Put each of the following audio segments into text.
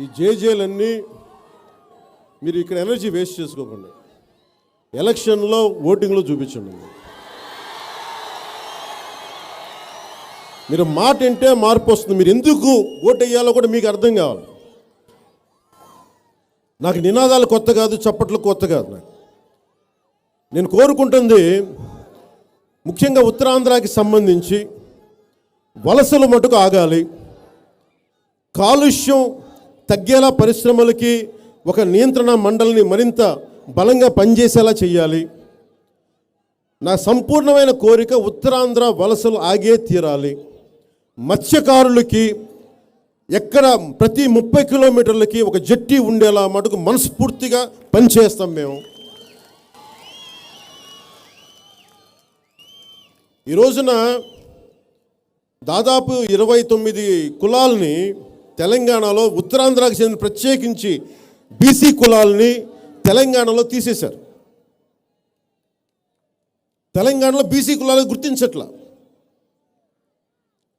ఈ జేజేలన్నీ మీరు ఇక్కడ ఎనర్జీ వేస్ట్ చేసుకోకండి. ఎలక్షన్లో ఓటింగ్లో చూపించండి. మీరు మాట వింటే మార్పు వస్తుంది. మీరు ఎందుకు ఓటు వేయాలో కూడా మీకు అర్థం కావాలి. నాకు నినాదాలు కొత్త కాదు చప్పట్లు కొత్త కాదు నాకు. నేను కోరుకుంటుంది ముఖ్యంగా ఉత్తరాంధ్రకి సంబంధించి వలసలు మటుకు ఆగాలి. కాలుష్యం తగ్గేలా పరిశ్రమలకి ఒక నియంత్రణ మండలిని మరింత బలంగా పనిచేసేలా చేయాలి నా సంపూర్ణమైన కోరిక ఉత్తరాంధ్ర వలసలు ఆగే తీరాలి. మత్స్యకారులకి ఎక్కడ ప్రతి ముప్పై కిలోమీటర్లకి ఒక జట్టి ఉండేలా మటుకు మనస్ఫూర్తిగా పనిచేస్తాం మేము. ఈ రోజున దాదాపు ఇరవై తొమ్మిది కులాలని తెలంగాణలో ఉత్తరాంధ్రకు చెందిన ప్రత్యేకించి బీసీ కులాలని తెలంగాణలో తీసేశారు. తెలంగాణలో బీసీ కులాలను గుర్తించట్లా.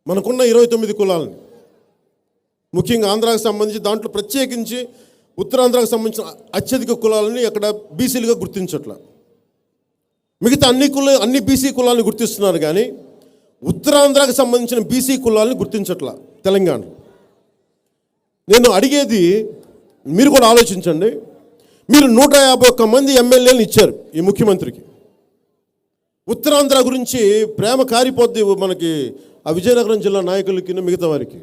మనకున్న ఇరవై తొమ్మిది కులాలని. ముఖ్యంగా ఆంధ్రాకు సంబంధించి దాంట్లో ప్రత్యేకించి ఉత్తరాంధ్రకు సంబంధించిన అత్యధిక కులాలని అక్కడ బీసీలుగా గుర్తించట్లా. మిగతా అన్ని కుల అన్ని బీసీ కులాలను గుర్తిస్తున్నారు కానీ ఉత్తరాంధ్రకు సంబంధించిన బీసీ కులాలను గుర్తించట్లా తెలంగాణ. నేను అడిగేది మీరు కూడా ఆలోచించండి. మీరు నూట యాభై ఒక్క మంది ఎమ్మెల్యేలు ఇచ్చారు ఈ ముఖ్యమంత్రికి. ఉత్తరాంధ్ర గురించి ప్రేమ కారిపోద్ది మనకి ఆ విజయనగరం జిల్లా నాయకులకి మిగతా వారికి.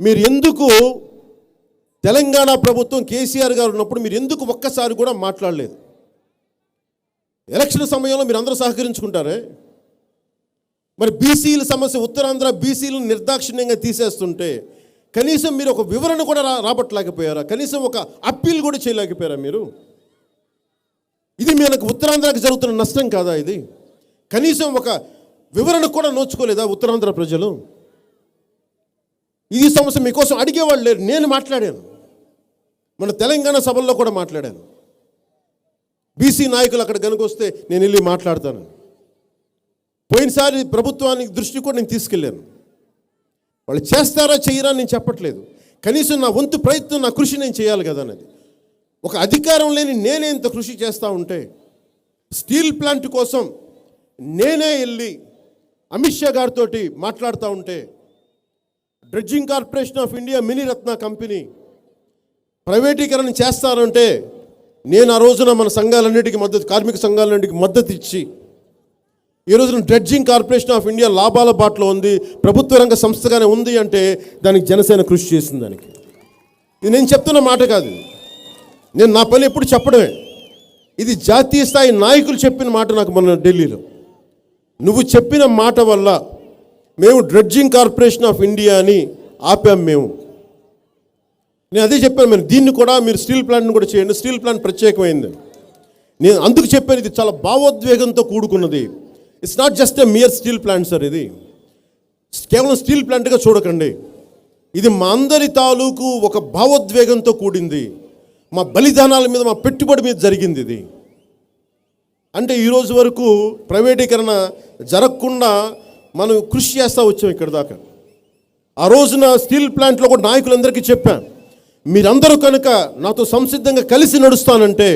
మీరు ఎందుకు తెలంగాణ ప్రభుత్వం కేసీఆర్ గారు ఉన్నప్పుడు మీరు ఎందుకు ఒక్కసారి కూడా మాట్లాడలేదు? ఎలక్షన్ సమయంలో మీరు అందరూ సహకరించుకుంటారే? మరి బీసీల సమస్య ఉత్తరాంధ్ర బీసీలను నిర్దాక్షిణ్యంగా తీసేస్తుంటే కనీసం మీరు ఒక వివరణ కూడా రా రాబట్టలేకపోయారా? కనీసం ఒక అప్పీల్ కూడా చేయలేకపోయారా మీరు? ఇది మనకు ఉత్తరాంధ్రకి జరుగుతున్న నష్టం కాదా ఇది? కనీసం ఒక వివరణ కూడా నోచుకోలేదా ఉత్తరాంధ్ర ప్రజలు? ఈ సమస్య మీకోసం అడిగేవాళ్ళు లేరు. నేను మాట్లాడాను. మన తెలంగాణ సభల్లో కూడా మాట్లాడాను. బీసీ నాయకులు అక్కడ కనుకొస్తే నేను వెళ్ళి మాట్లాడతాను. పోయినసారి ప్రభుత్వానికి దృష్టి కూడా నేను తీసుకెళ్ళాను. వాళ్ళు చేస్తారా చేయరా నేను చెప్పట్లేదు. కనీసం నా వంతు ప్రయత్నం నా కృషి నేను చేయాలి కదా అన్నది. ఒక అధికారం లేని నేనే ఇంత కృషి చేస్తూ ఉంటే స్టీల్ ప్లాంట్ కోసం నేనే వెళ్ళి అమిత్ షా గారితో మాట్లాడుతూ ఉంటే dredging corporation of India mini ratna company ప్రైవేటీకరణ చేస్తారంటే నేను ఆ రోజున మన సంఘాలన్నిటికీ మద్దతు కార్మిక సంఘాలన్నిటికీ మద్దతు ఇచ్చి ఈ డ్రెడ్జింగ్ కార్పొరేషన్ ఆఫ్ ఇండియా లాభాల బాటలో ఉంది ప్రభుత్వ రంగ సంస్థగానే ఉంది అంటే దానికి జనసేన కృషి చేసింది దానికి. ఇది నేను చెప్తున్న మాట కాదు నేను నా పని ఎప్పుడు చెప్పడమే. ఇది జాతీయ స్థాయి నాయకులు చెప్పిన మాట నాకు మొన్న ఢిల్లీలో. నువ్వు చెప్పిన మాట వల్ల మేము డ్రెడ్జింగ్ కార్పొరేషన్ ఆఫ్ ఇండియా అని ఆపాం మేము. నేను అదే చెప్పాను మేము దీన్ని కూడా మీరు స్టీల్ ప్లాంట్ని కూడా చేయండి స్టీల్ ప్లాంట్ ప్రత్యేకమైంది. నేను అందుకు చెప్పాను ఇది చాలా భావోద్వేగంతో కూడుకున్నది. It's not just a mere steel plant sir ఇది. కేవలం స్టీల్ ప్లాంట్గా చూడకండి. ఇది మా అందరి తాలూకు ఒక భావోద్వేగంతో కూడింది. మా బలిదానాల మీద మా పెట్టుబడి మీద జరిగింది ఇది. అంటే ఈరోజు వరకు ప్రైవేటీకరణ జరగకుండా మనం కృషి చేస్తూ వచ్చాం ఇక్కడ దాకా. ఆ రోజున స్టీల్ ప్లాంట్లో కూడా నాయకులందరికీ చెప్పాను మీరందరూ కనుక నాతో సంసిద్ధంగా కలిసి నడుస్తానంటే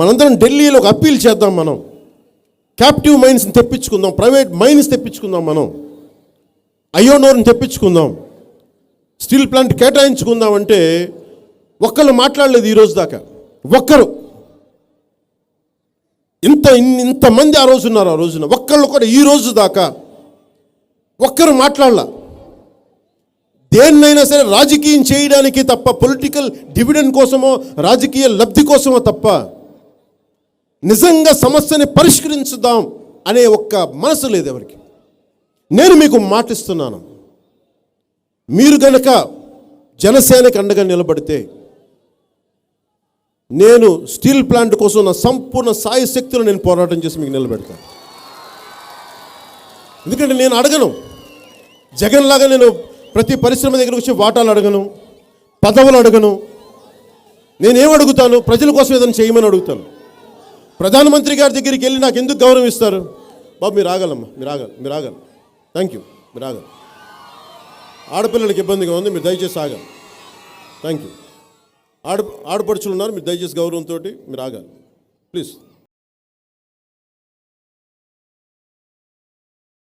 మనందరం ఢిల్లీలో ఒక అప్పీల్ చేద్దాం మనం. క్యాప్టివ్ మైన్స్ని తెప్పించుకుందాం ప్రైవేట్ మైండ్స్ తెప్పించుకుందాం మనం. అయోనోర్ని తెప్పించుకుందాం. స్టీల్ ప్లాంట్ కేటాయించుకుందాం అంటే ఒక్కళ్ళు మాట్లాడలేదు ఈ రోజు దాకా. ఒక్కరు. ఇంత ఇంతమంది ఆ రోజు ఉన్నారు ఆ రోజున. ఒక్కళ్ళు కూడా ఈ రోజు దాకా ఒక్కరు మాట్లాడలా. దేన్నైనా సరే రాజకీయం చేయడానికి తప్ప పొలిటికల్ డివిడెండ్ కోసమో రాజకీయ లబ్ధి కోసమో తప్ప నిజంగా సమస్యని పరిష్కరించుదాం అనే ఒక్క మనసు లేదు ఎవరికి. నేను మీకు మాటిస్తున్నాను. మీరు గనక జనసేనకి అండగా నిలబడితే నేను స్టీల్ ప్లాంట్ కోసం నా సంపూర్ణ సాయి శక్తులు నేను పోరాటం చేసి మీకు నిలబెడతాను. ఎందుకంటే నేను అడగను. జగన్ లాగా నేను ప్రతి పరిశ్రమ దగ్గరకు వచ్చి వాటాలు అడగను పదవులు అడగను. నేనేం అడుగుతాను? ప్రజల కోసం ఏదైనా చేయమని అడుగుతాను. ప్రధానమంత్రి గారి దగ్గరికి వెళ్ళి నాకు ఎందుకు గౌరవం ఇస్తారు? బాబు మీరు ఆగలమ్మా మీరు ఆగలి మీరు ఆగలి థ్యాంక్ యూ మీరు ఆగలి ఆడపిల్లలకి ఇబ్బందిగా ఉంది మీరు దయచేసి ఆగాలి థ్యాంక్ యూ ఆడ ఆడపడుచులు ఉన్నారు మీరు దయచేసి గౌరవంతో మీరు ఆగాలి ప్లీజ్